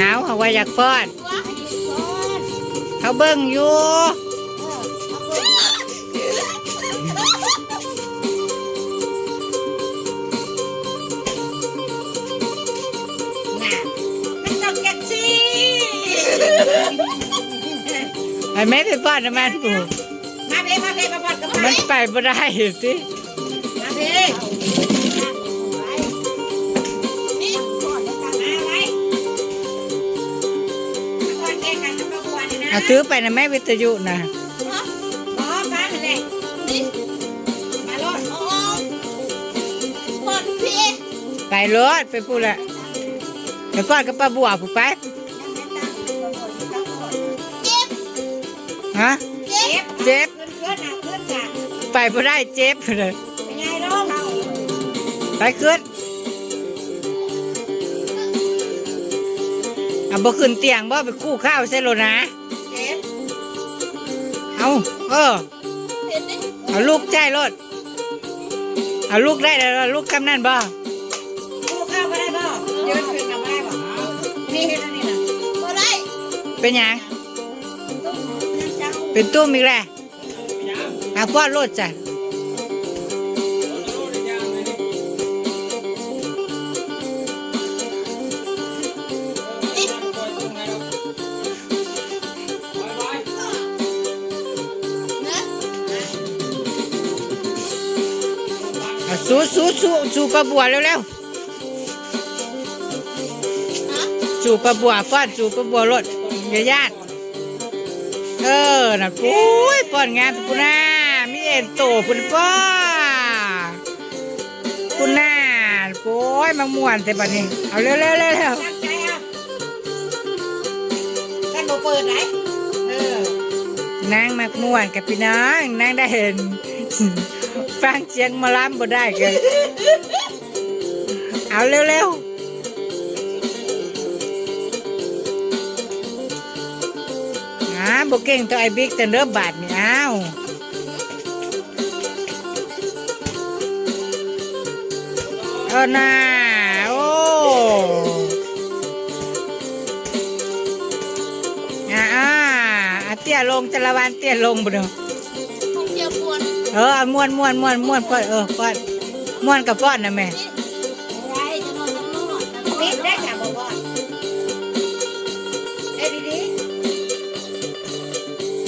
เอาเขาว่าอยากป้อน เขาเบิ่งอยู่ไม่ต้องเก็ตซี่ไอ้แม่ไปป้อนน้ำมันปูมาเพมาเพมาบอดกับมันไปบ่ได้สิมาเพ เอาซื้อไปนะแม่วิทยุนะไปรถไปพูดละไปป้อนกับป้าบัวผู้ไปฮะเจ็บเจ็บขึ้นขึ้นอะขึ้นจ้ะไปบ่ได้เจ็บเลยไปขึ้นเอาบ่ขึ้นเตียงบ่ไปคู่ข้าวใส่โลนะ เอาเออเห็นไหมเอาลูกใจรถเอาลูกได้แล้วลูกคำนั่นบ่ลูกเข้ามาได้บ่ยืนขึ้นมาได้บ่นี่เห็นอันนี้นะบ่ได้เป็นหยังต้องจังเป็นตุ้มอีกแล้วเอาป้อนรถจ้ะ สู้สู้สู้สู้ปลาบัวเร็วๆสู้ปลาบัวป้อนสู้ปลาบัวรถอย่าญาติเออน่ะปุ้ยป้อนงานปุ้น่ามีเอ็นโตปุ้นป้าปุ้น่าปุ้ยมาม่วนแต่บัดนี้เอาเร็วๆเร็วๆเร็วตั้งใจเอากันบ่เปิดไหนเออนางมักม่วนกับพี่น้องนางได้เห็น ฟังเสียงมาล้ำบ่ได้กันเอาเร็วๆอ่าบ่เก่งตัวไอ้บิ๊กแต่เริ่มบาดนี่เอาเอาหน้าโอ้อ่าอ่าเตี้ยลงจละวันเตี้ยลงบ่เนาะ เออเอาม่วนม่วนม่วนม่วนป้อนเออป้อนม่วนกับป้อนนะแม่ไว้จะนอนจะนอนปิดได้ค่ะบ่บ่เอ้ดีๆ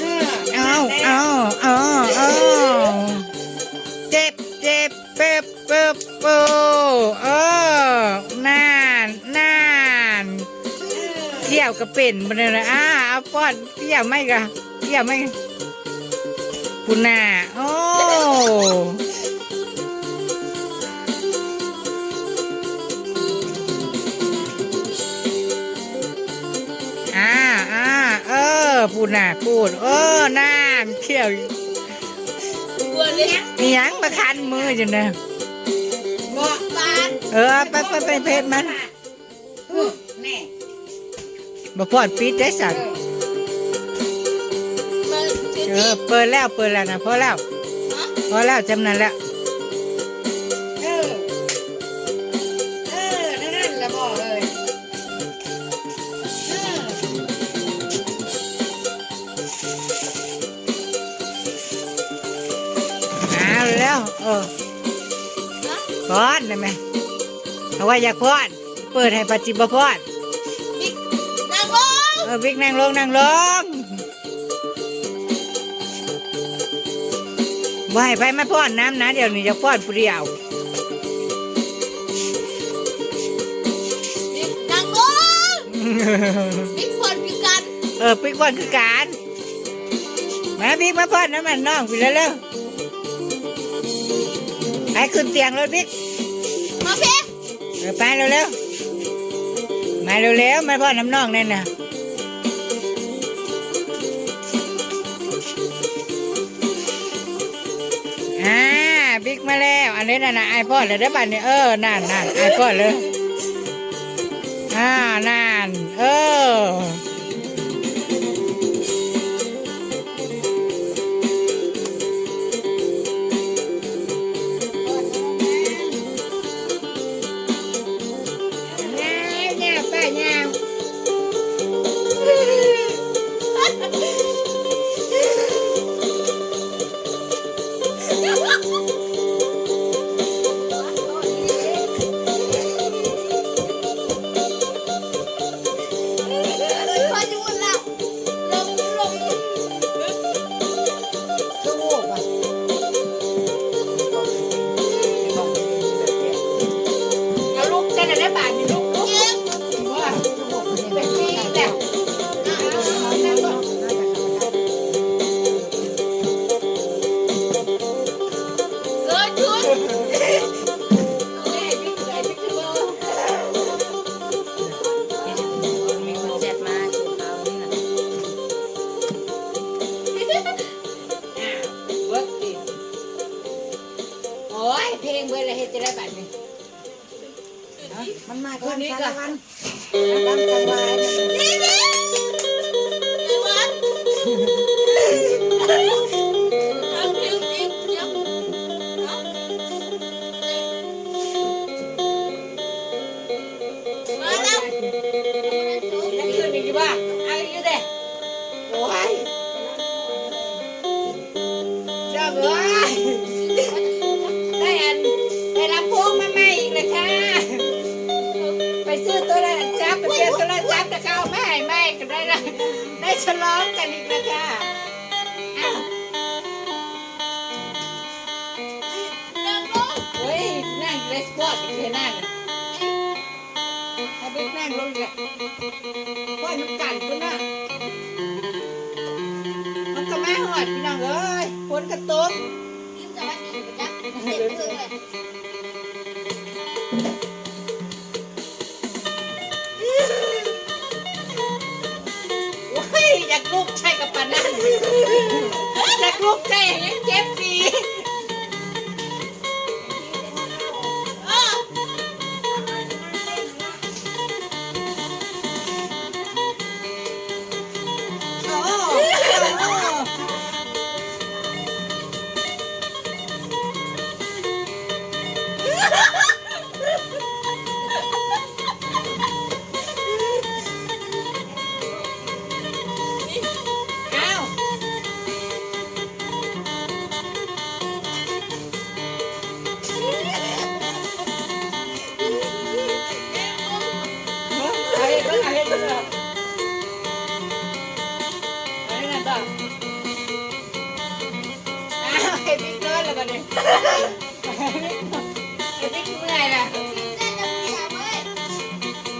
เออเอาเอาเอาเอาเจ็บเจ็บเป๊บเป๊บโปเออนานนานเที่ยวก็เป็นบ่ได้นะอ่าเอาป้อนเที่ยวไม่กะเที่ยวไม่ปุณาโอ้ อ่าอ่าเออพูดน่ะพูด เออน้ำเที่ยวปวนเลยมีหยังมาคันมืออยู่นะบ่บานเออไปไปไปเพจมันแน่บ่พอดปิดได้สัตว์มันสิเออเปิดแล้วเปิดแล้วนะพอแล้ว พอแล้วจำนั้นแล้วเออ เออ นั่นนั่นละบ่เลยเออเอาแล้วเออพอดนะแม่เอาไว้อยากพอดเปิดให้ปัจจิบพอดบิ๊กนางลงเออวิกนั่งลงนั่งลง ว่าให้ไปมาพอดน้ำนะ เดี๋ยวนี้จะพอดผู้เดียวบิ๊กนางลงบิ๊กคนพิการเออปิกวันคือการมาบิ๊กมาพ่อนน้ำมันน้องไปแล้วเร็วๆไปขึ้นเตียงรถบิ๊กมาเพ่เออไปเร็วๆมาเร็วๆมาพ่อนน้ำน้องนั่นน่ะ อันนี้นะนะไอพ่อเลยได้บัดนี้เออนั่นนั่นไอพ่อเลยอ่านั่นเออ โอ้ยเพลงเมื่อไรเฮ็ดจะได้บัตรนี่ บิ๊กสาอะรวันตามสบายนะนี่นี่ไอ้วันเอาเดี๋ยวอีกเดี๋ยวเอามาแล้วยังคืนอีกว่าเอาอยู่เด้โอ้ย ฉลองกันอีกแล้วค่ะอ้าวโอ้ยนั่งเลสปอร์ตอีกเลยนั่งให้บิ๊กนั่งลงเลยว่ามันกันคุณน่ะมันก็มาหอดพี่น้องเอ้ยฝนกระตุกโลุกใช่กับปานนั่นอยากลุกใช่ยังเจ็บ อ้าวเห็นบิ๊กเกินแล้วกันเนี่ยเห็นบิ๊กเมื่อยล่ะ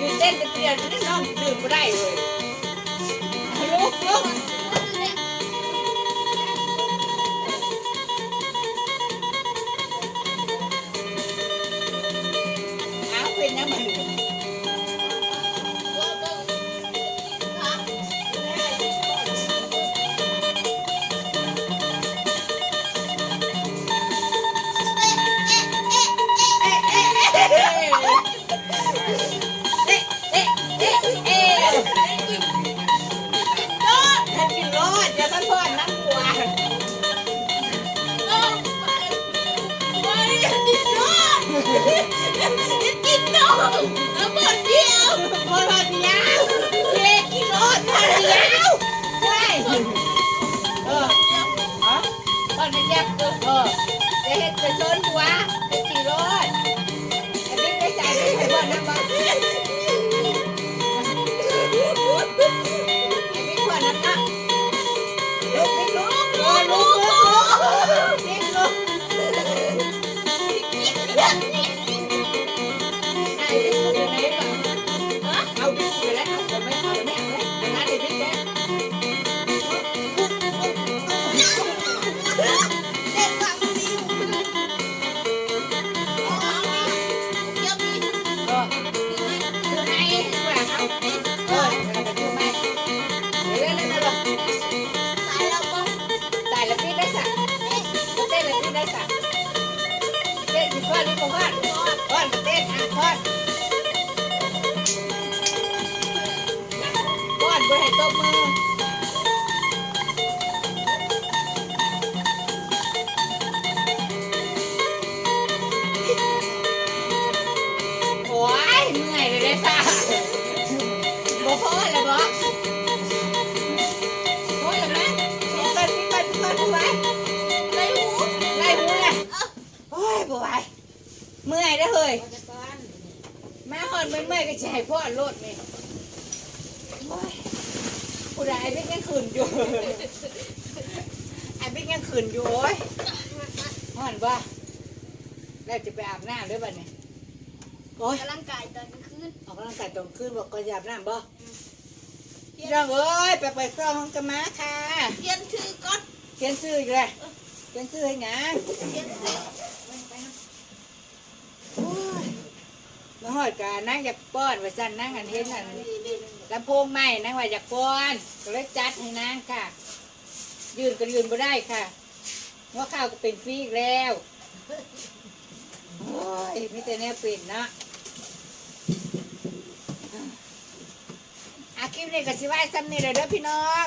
ยืนเต้นเป็นเตียนนี่น้องดื่มไม่ได้เลยลุกลุก พอเดียวพอเดียวเล็กกินรอดพอเดียวใช่เออฮะตอเดียวเออเออจะเห็นจะชนหัวจะขี่รถอ้บิ๊กได้ใจไอ้บอลนะบอล มื่อยๆก็จะให้พ่อโลดนี่โอ้ยผู้ใดไอ้บิ๊กยังขืนอยู่ไอ้บิ๊กยังขืนอยู่โอ้ยหอนบ่แล้วจะไปอาบน้ำด้วยบ่เนี่ยโอ้ยกำลังกายตอนกลางคืนออกกำลังกายตอนคืนบอกก็อยาอาบน้ำบ่พี่น้องเอ้ยไปไปซ่องห้องกันมาค่ะเรียนชื่อก่อนเขียนชื่ออีกเลยเขียนชื่อให้หยังเรียนชื่อ โอ้ยมาหอ ดกานั่งอยากป้อนว่าสั่นนั่งอันเห็นอันลำโพงใหม่นางว่าอยากป้อนก็เลยจัดให้นางค่ะ ยืนก็ยืนบ่ได้ค่ะเพราะข้าวก็เป็นฟรีอีกแล้วโอ้ยมีแต่แนวเป็นเนาะปนี้ก็สิไว้ซ้ำนี่เลยเด้อพี่น้อง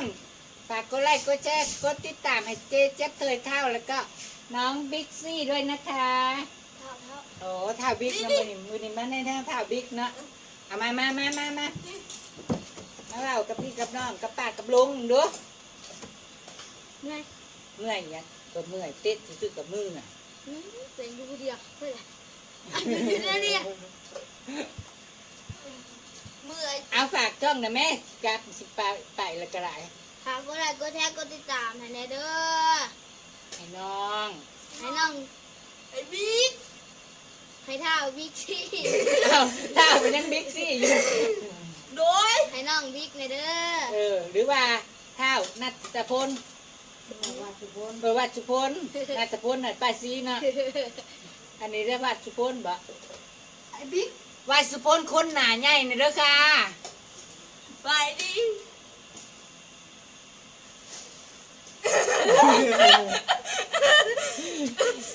ฝากกดไลค์กดแชร์กดติดตามให้เจ๊เจ็บเตยเท่าแล้วก็น้องบิ๊กซี่ด้วยนะคะ โอ้ท่าบิ๊กนะมือนี่มือนี่มาในท่าท่าบิ๊กเนาะเอามามามามามามาเรากับพี่กับน้องกับป้ากับลุงดูไงเมื่อยเนี่ยก็เมื่อยเต้นซื่อๆกับมือน่ะอืมเป็นอยู่คนเดียวเพื่อนอันนี้เนี่ยเนี่ยเมื่อยเอาฝากช่องนะแม่กับสิไปไปแล้วก็ได้หากก็ได้ก็แท้ก็ติดตามให้แน่เด้อให้น้องให้น้องไอ้บิ๊ก ให้เท่าบิ๊กซี่เอาถ้าเป็นยังบิ๊กซี่อยู่ โดยให้น้องบิ๊กในเด้อ เออ หรือว่าเท้านัทพลเออวัดสุพลนัทพลน่ะป้าซีเนาะ อันนี้เรียกวัดสุพลบ่ไอ้บิ๊กวัดสุพลคนหนาใหญ่นี่เด้อค่ะ ไปดิ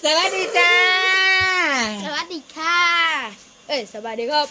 สวัสดีจ้า สวัสดีค่ะ เอ้ยสวัสดีครับ